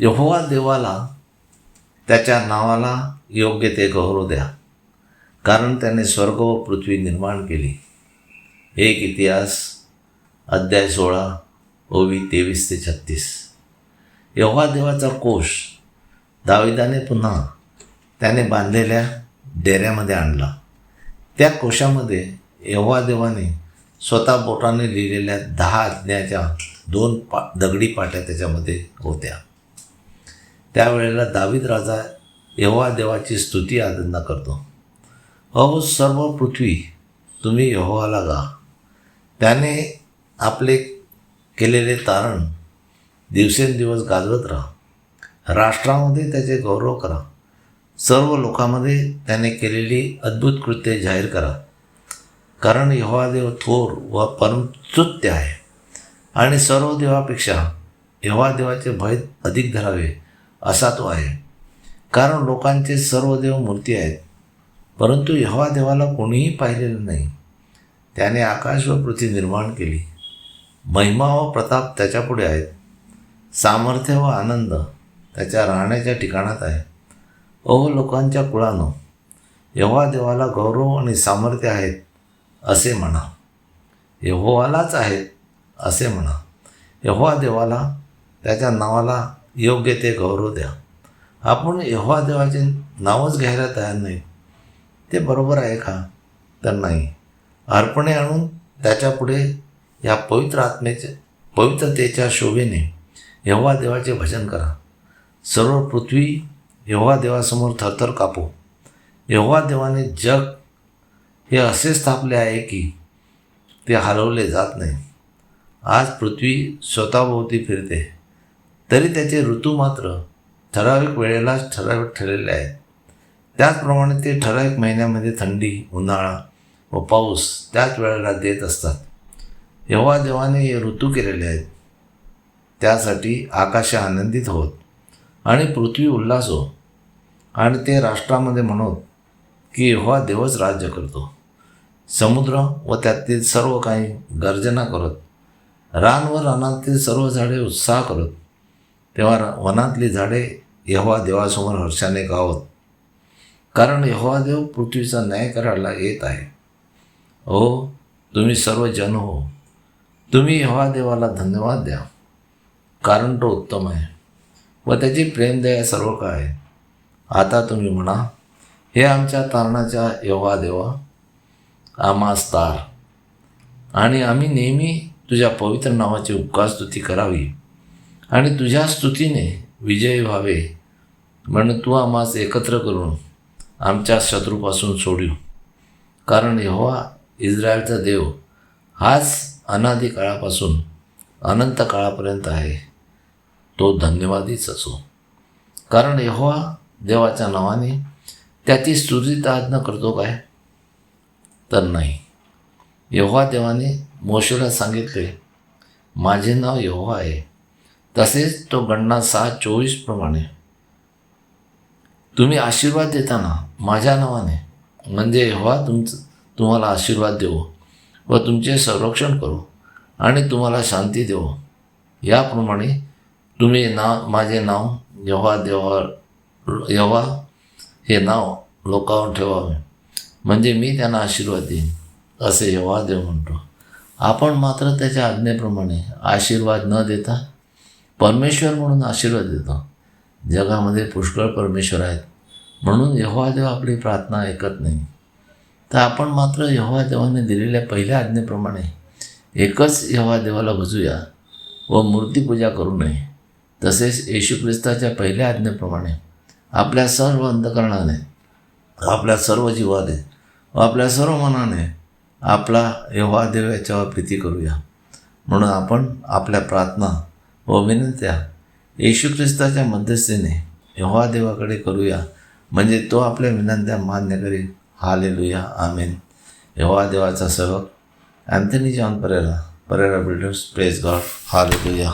यहोवा देवाला त्याच्या नावाला योग्य ते गौरव द्या. कारण त्याने स्वर्ग व पृथ्वी निर्माण केली. एक इतिहास अध्याय सोळा ओवी तेवीस ते छत्तीस. यहोवा देवाचा कोश दाविदाने पुन्हा त्याने बांधलेल्या डेऱ्यामध्ये आणला. त्या कोशामध्ये यहोवा देवाने स्वतः बोटाने लिहिलेल्या दहा आज्ञाच्या दोन पा दगडी पाट्या त्याच्यामध्ये होत्या. त्यावेळेला दावीद राजा यहोवा देवाची स्तुती आनंद करतो. अहो सर्व पृथ्वी तुम्ही यहोवाला गा. त्याने आपले केलेले तारण दिवसेंदिवस गाजवत राहा. राष्ट्रामध्ये त्याचे गौरव करा. सर्व लोकांमध्ये त्याने केलेली अद्भुत कृत्ये जाहीर करा. कारण यहोवा देव थोर व परमस्तुत्य आहे. आणि सर्व देवापेक्षा देवाचे भय अधिक धरावे. असा तो आहे. कारण लोकांचे सर्व देव मूर्ती आहेत. परंतु यहवा देवाला कोणीही पाहिलेलं नाही. त्याने आकाश व पृथ्वी निर्माण केली. महिमा व प्रताप त्याच्यापुढे आहेत. सामर्थ्य व आनंद त्याच्या राहण्याच्या ठिकाणात आहे. अहो लोकांच्या कुळानं यहोवा देवाला गौरव आणि सामर्थ्य आहेत असे म्हणा. यहोवालाच आहेत असे म्हणा. यहोवा देवाला त्याच्या नावाला योग्य ते गौरव द्या. आपण यहोवा देवाचे नावच घ्यायला तयार नाही. ते बरोबर आहे का? तर नाही. अर्पणे आणून त्याच्यापुढे या पवित्र आत्मेचे पवित्रतेच्या शोभेने यहोवा देवाचे भजन करा. सर्व पृथ्वी यहोवा देवासमोर थरथर कापो. यहोवा देवाने जग हे असे स्थापले आहे की ते हलवले जात नाही. आज पृथ्वी स्वतःभोवती फिरते. तरी त्याचे ऋतू मात्र ठराविक वेळेलाच ठराविक ठरलेले आहेत. त्याचप्रमाणे ते ठराविक महिन्यामध्ये थंडी उन्हाळा व पाऊस त्याच वेळेला देत असतात. जेव्हा देवाने हे ऋतू केलेले आहेत त्यासाठी आकाश आनंदित होत आणि पृथ्वी उल्हास हो आणि ते राष्ट्रामध्ये म्हणत की यहोवा देवच राज्य करतो. समुद्र व त्यातील सर्व काही गर्जना करत रान व रानातील सर्व झाडे उत्साह करत तेव्हा वनातली झाडे यहोवा देवासमोर हर्षाने गावत. कारण यहोवा देव पृथ्वीचा न्याय करायला येत आहे. हो तुम्ही सर्व जन हो. तुम्ही यहोवा देवाला धन्यवाद द्या. कारण तो उत्तम आहे. व त्याची प्रेमदया सर्व काय आहे. आता तुम्ही म्हणा हे आमच्या तारणाच्या यहोवा देवा आमास तार आणि आम्ही नेहमी तुझ्या पवित्र नावाची उपकार स्तुती करावी. आणि तुझ्या स्तुतीने विजयी व्हावे म्हणून तू आम्हास एकत्र करून आमच्या शत्रूपासून सोडू कारण यहोवा इस्रायलचा देव हाच अनादी काळापासून अनंत काळापर्यंत आहे. तो धन्यवादीच असो. कारण यहोवा देवाच्या नावाने त्याची स्तुती आज्ञा करतो काय? तर नाही. यहोवा देवाने मोशेला सांगितले माझे नाव यहोवा आहे. तसेच तो गणना सहा चोवीसप्रमाणे तुम्ही आशीर्वाद देताना माझ्या नावाने म्हणजे येव्हा तुमचं तुम्हाला आशीर्वाद देऊ व तुमचे संरक्षण करू आणि तुम्हाला शांती देऊ याप्रमाणे तुम्ही नाव माझे नाव यहोवा देवा येव्हा हे नाव लोकांवर ठेवावे. म्हणजे मी त्यांना आशीर्वाद देईन असे यहोवा देव म्हणतो. आपण मात्र त्याच्या आज्ञेप्रमाणे आशीर्वाद न देता परमेश्वर म्हणून आशीर्वाद देतो. जगामध्ये पुष्कळ परमेश्वर आहेत. म्हणून यहोवा देव आपली प्रार्थना ऐकत नाही. तर आपण मात्र यहोवा देवाने दिलेल्या पहिल्या आज्ञेप्रमाणे एकच यहोवा देवाला भजूया व मूर्तीपूजा करू नये. तसेच येशू ख्रिस्ताच्या पहिल्या आज्ञेप्रमाणे आपल्या सर्व अंधकरणाने आपल्या सर्व जीवाने व आपल्या सर्व मनाने आपला यहोवा देव याच्यावर प्रीती करूया. म्हणून आपण आपल्या प्रार्थना व विनंत्या येशू ख्रिस्ताच्या मध्यस्थीने यहोवा देवाकडे करूया म्हणजे तो आपल्या विनंत्या मान्य करील हालेलुया आमेन. यहोवा देवाचा सेवक Anthony John Pereira Pereira builders press God. Hallelujah.